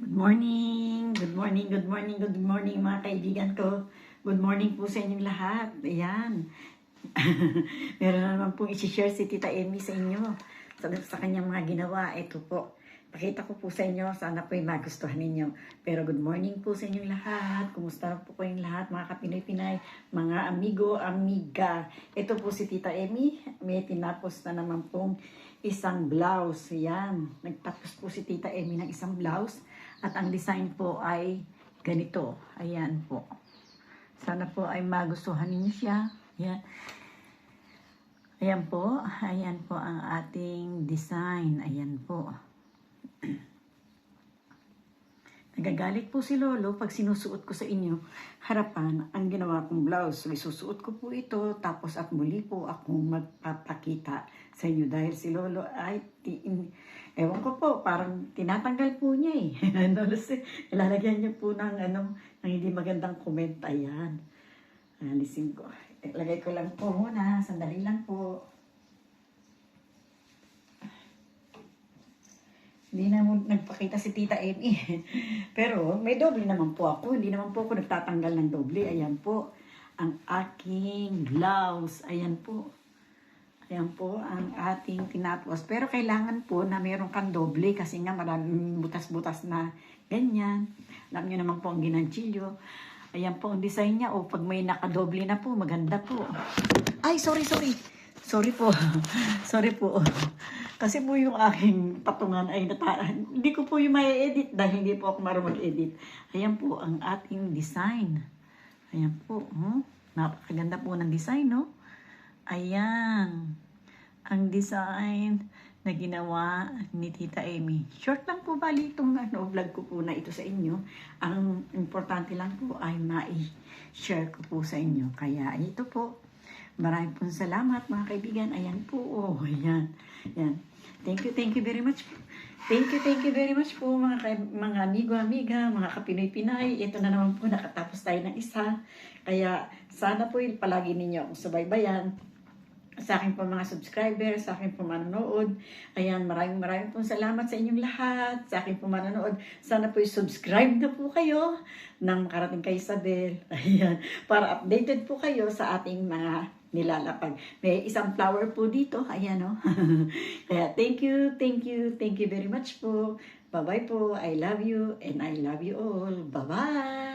Good morning, good morning, good morning, good morning mga kaibigan ko. Good morning po sa inyong lahat. Ayan. Meron na naman pong isi-share si Tita Emmy sa inyo sa, sa kanyang mga ginawa. Ito po. Pakita ko po sa inyo. Sana po magustuhan ninyo. Pero good morning po sa inyong lahat. Kumusta po kayong lahat mga kapinay-pinay, mga amigo, amiga. Ito po si Tita Emmy. May tinapos na naman pong isang blouse. Yan. Nagtapos po si Tita Emmy ng isang blouse. At ang design po ay ganito. Ayan po. Sana po ay magustuhan ninyo siya. Ayan. Ayan po. Ayan po ang ating design. Ayan po. Nagagalit po si Lolo pag sinusuot ko sa inyo harapan ang ginawa kong blouse. So, isusuot ko po ito tapos at muli po akong magpapakita sa inyo dahil si Lolo ay ti- ewan ko po, parang tinatanggal po niya eh. Ano, kasi ilalagyan niya po ng, ano, ng hindi magandang comment. Ayan. Alisin ko. Ilagay ko lang po muna. Sandali lang po. Hindi na mo nagpakita si Tita Emmy. Pero may doble naman po ako. Hindi naman po ako nagtatanggal ng doble. Ayan po. Ang aking blouse. Ayan po. Ayan po ang ating tinapos. Pero kailangan po na meron kang doble kasi nga maraming butas-butas na ganyan. Alam nyo naman po ang ginanchilyo. Ayan po ang design niya. O pag may nakadoble na po, maganda po. Ay, sorry, sorry. Sorry po. sorry po. Kasi po yung aking patungan ay nata hindi ko po yung may edit dahil hindi po ako marunong mag-edit. Ayan po ang ating design. Ayan po. Oh. Napakaganda po ng design, no? Ayan. Ang design na ginawa ni Tita Amy. Short lang po bali itong ano, vlog ko po na ito sa inyo. Ang importante lang po ay mai-share ko po sa inyo. Kaya ito po. Maraming pong salamat mga kaibigan. Ayan po. Oh, ayan. Ayan. Thank you, thank you very much. Thank you, thank you very much po mga, kay- mga amigo, amiga, mga kapinoy-pinay. Ito na naman po, nakatapos tayo ng isa. Kaya sana po palagi ninyo akong subaybayan sa aking po mga subscriber, sa aking po manonood. Ayan, maraming maraming pong salamat sa inyong lahat, sa aking po manonood. Sana po subscribe na po kayo nang makarating kay Isabel. Ayan, para updated po kayo sa ating mga nilalapag. May isang flower po dito. Ayan, oh. Kaya thank you, thank you, thank you very much po. Bye-bye po. I love you and I love you all. Bye-bye!